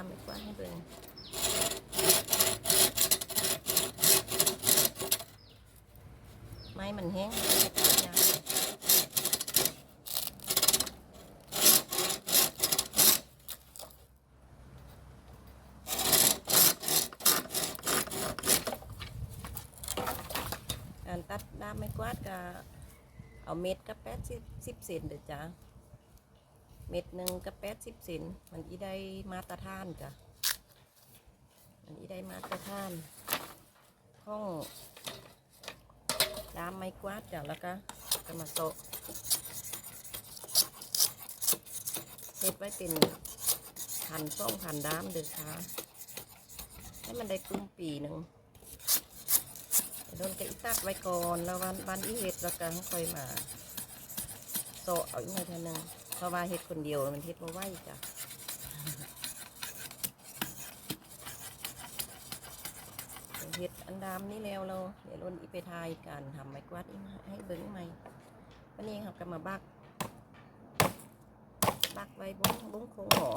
ามไม่กว่าให้เบิ่งไม้มันแห้งมัน เม็ดหนึ่งกับแปดสิบเซนมันอีได้มาตรฐานจ้ะมันอีได้มาตรฐานห้องดามไม้กวาดจ้ะแล้วก็ก็มาโซะเฮ็ดไว้เป็นพันซ่องพันดามเด้อค่ะให้มันได้กลุ่มปีหนึ่งโดนกะอีตัดไว้ก่อนแล้ววันวันอีเฮ็ดแล้วก็ค่อยมาโซะเอาอีกหน่อยเท่านึง เพราะว่าเฮ็ดคนเดียวมันเฮ็ดบ่ไหวจ้ะเฮ็ดอันดามนี่แล้วเราเดี๋ยวรุ่นอีไปทายการทำไม้กวาดอีมาให้เบิ้งใหม่วันนี้ครับก็มาบัก บักไว้บุ้งบุ้งโค้งหอ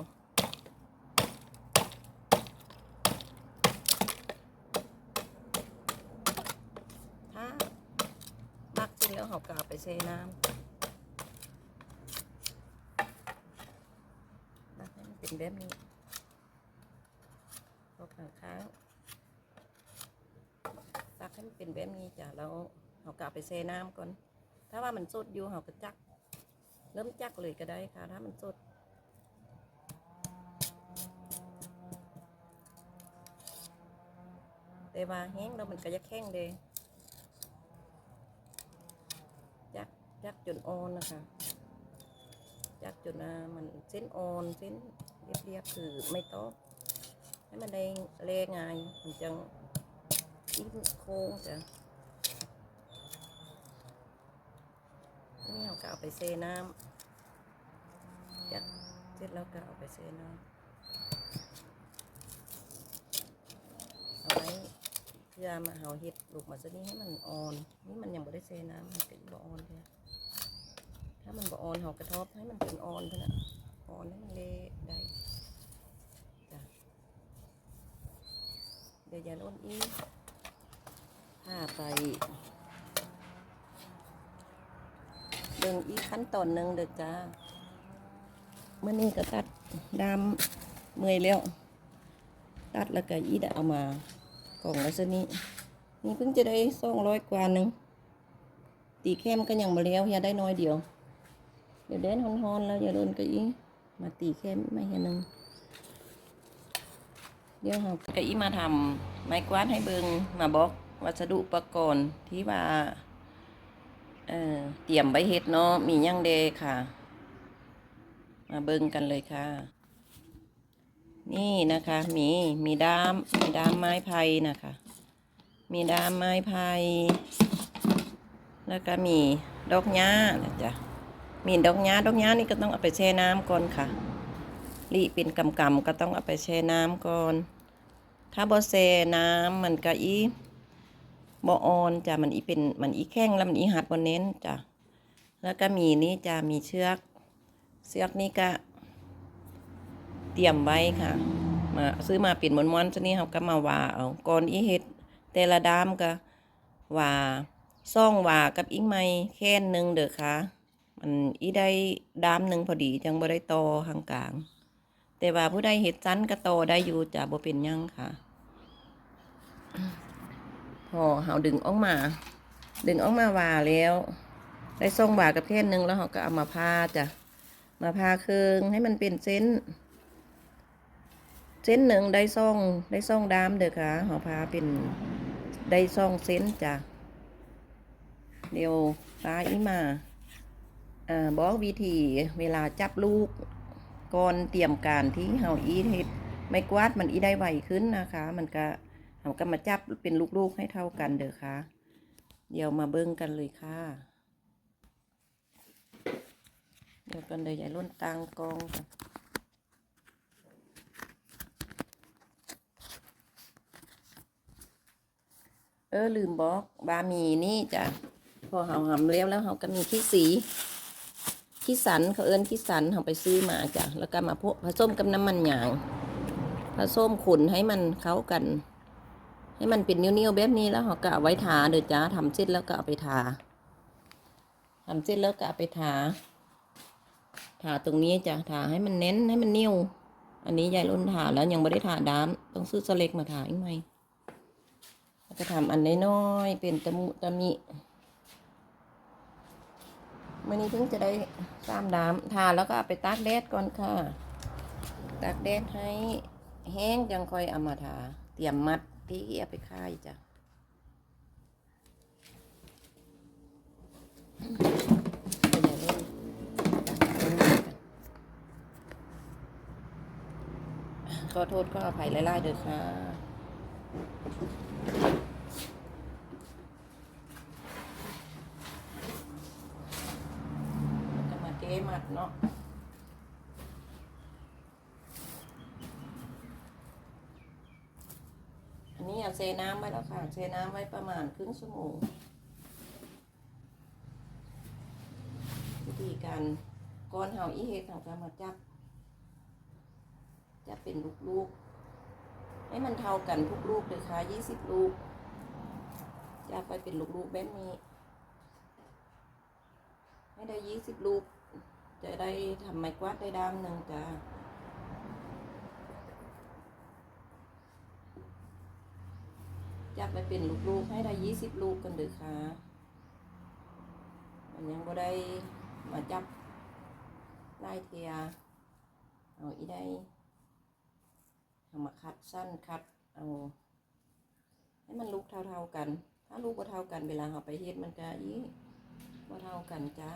ถ้าบักเสร็จแล้วเราก็เอาไปเซน้ำ ตักให้มัน เป็นแบบนี้พอข้างค้างตักให้มันเป็นแบบนี้จ้ะแล้วเอากลับไปเซน้ำก่อน ถ้าว่ามันสดอยู่เราก็จัก เริ่มจักเลยก็ได้ค่ะ ถ้ามันสดแต่ว่าแห้งแล้วมันก็จะแข็งเลยจักจักจนอ่อนนะคะจักจนอ่ามันเส้นอ่อนเส้น เรียบๆคือไม่ต้องให้มันได้เลง่ายมันจังอิ่มโค้งจ้ะนี่เราก็เอาไปเซน้ำจักเสร็จแล้วก็เอาไปเซน้ำเอาไว้เพื่อมาเอาเห็ดลูกมาซะนี้ให้มันอ่อน นี่มันยังไม่ได้เซน้ำมันเป็นบ่อ่อนเลยถ้ามันบ่อ่อนเรากระทบให้มันเป็นอ่อนเท่านั้นอ่อนให้มันเละได้จ้ะเดี๋ยวอย่าล้นอีกถ้าไปเบิ่งอีกขั้นตอนหนึ่งเด้อจ้าเมื่อนี้ก็ตัดดามเมื่อยแล้ว ตัดแล้วก็อีได้เอามากล่องแล้วซะนี้นี่เพิ่งจะได้สองร้อยกว่านึงตีเข้มก็ยังมาแล้วอย่าได้น้อยเดียว เดี๋ยวแดนฮอนๆแล้วอย่าโดนกะอีมาตีแค่ไม่เห็นหนึ่ง เดี๋ยวเรากะอีมาทำไม้กวาดให้เบิงมาบอกวัสดุอุปกรณ์ที่ว่าเออเตรียมไว้เฮ็ดเนาะมีหยังเดค่ะ มาเบิงกันเลยค่ะ นี่นะคะมีมีด้ามมีด้ามไม้ไผ่นะคะ มีด้ามไม้ไผ่แล้วก็มีดอกหญ้านะจ๊ะมีดอกหญ้าดอกหญ้านี่ก็ต้องเอาไปแช่น้ำก่อนค่ะลีเป็นกำกำก็ต้องเอาไปแช่น้ำก่อน ถ้าบ่แช่น้ำมันก็อีบ่ออนจ้ะมันอีเป็นมันอีแข็งแล้วมันอีหัดบ่เน้นจ้ะแล้วก็มีนี่จะมีเชือก เชือกนี่ก็ เตรียมไว้ค่ะ มาซื้อมาเป็นม้วนๆซะนี่เราก็มาว่าเอาก่อนอีเฮ็ดแต่ละดามก็ว่าซ่องว่ากับอิงไม้แค่นหนึ่งเด้อค่ะ มันอีได้ดามหนึ่งพอดีจังบ่ได้ต่อทางกลาง แต่ว่าผู้ใดเฮ็ดจันก็ต่อได้อยู่จะบ่เป็นยังค่ะ พอเฮาดึงออกมา ดึงออกมาว่าแล้ว ได้ส่งบากับแค่นหนึงแล้วเฮาก็เอามาพาจ้ะมาพาเครืองให้มันเป็นเส้น เส้นหนึ่งได้ซ่องได้ซ่องดามเด้อค่ะเฮาพาเป็นได้ซ่องเส้นจ้ะเดี๋ยวตาอีมาอ่าบอกวิธีเวลาจับลูก ก่อนเตรียมการที่เฮาอีเฮ็ดไม่กวาดมันอีได้ไวขึ้นนะคะ มันก็เฮาก็มาจับเป็นลูกๆให้เท่ากันเด้อค่ะเดี๋ยวมาเบิ่งกันเลยค่ะ เดี๋ยวกันเดี๋ยวยายล้นตังกองก่อนเออลืมบอกบามีนี่จ้ะพอเฮาหำเลี้ยวแล้วเฮาก็มีขี้สี ขี้สันเขาเอิ้นขี้สันเฮาไปซื้อมาจ้ะแล้วก็มาพวกผสมกับน้ำมันหยางผสมขุนให้มันเข้ากัน ให้มันเป็นนิ้วๆแบบนี้แล้วเราก็เอาไว้ทาเด้อจ้าทำเสร็จแล้วก็เอาไปทาทำเสร็จแล้วก็เอาไปทาทาตรงนี้จ้ะทาให้มันเน้นให้มันนิ่วอันนี้ยายรุ่นทาแล้วยังไม่ได้ทาดามต้องซื้อสเล็กมาทาอีกไหมก็ทำอันน้อยๆเป็นตะมุตะมิ วันนี้เพิ่งจะได้สามดามทาแล้วก็ไปตากแดดก่อนค่ะ ตากแดดให้แห้งจังค่อยเอามาทา เตรียมมัดที่เอาไปค่ายจ้ะอาอย่าเล่นตักเอาไว้กันขอโทษก็อภัยไล่ๆเด้อค่ะ มัดเนาะอันนี้เอาเซน้ำไว้แล้วค่ะเซน้ำไว้ประมาณครึ่งชั่วโมงวิธีการก้อนเห่าอีเฮ็ดเราจะมาจับจับเป็นลูกๆ ให้มันเท่ากันทุกลูกเลยค่ะยี่สิบลูกจับไปเป็นลูกๆแบบนี้ ให้ได้ยี่สิบลูก จะได้ทำไม้กวาดได้ด้ามหนึ่งจ้าจับไปเป็นลูกๆให้ได้ยี่สิบลูกกันเด้อค่ะ มันยังบ่ได้มาจับไล่เทียเอาอีได้เอามาคัดสั้นคัดเอาให้มันลูกเท่าๆกัน ถ้าลูกบ่เท่ากันเวลาเราไปเฮ็ดมันก็อีบ่เท่ากันจ้า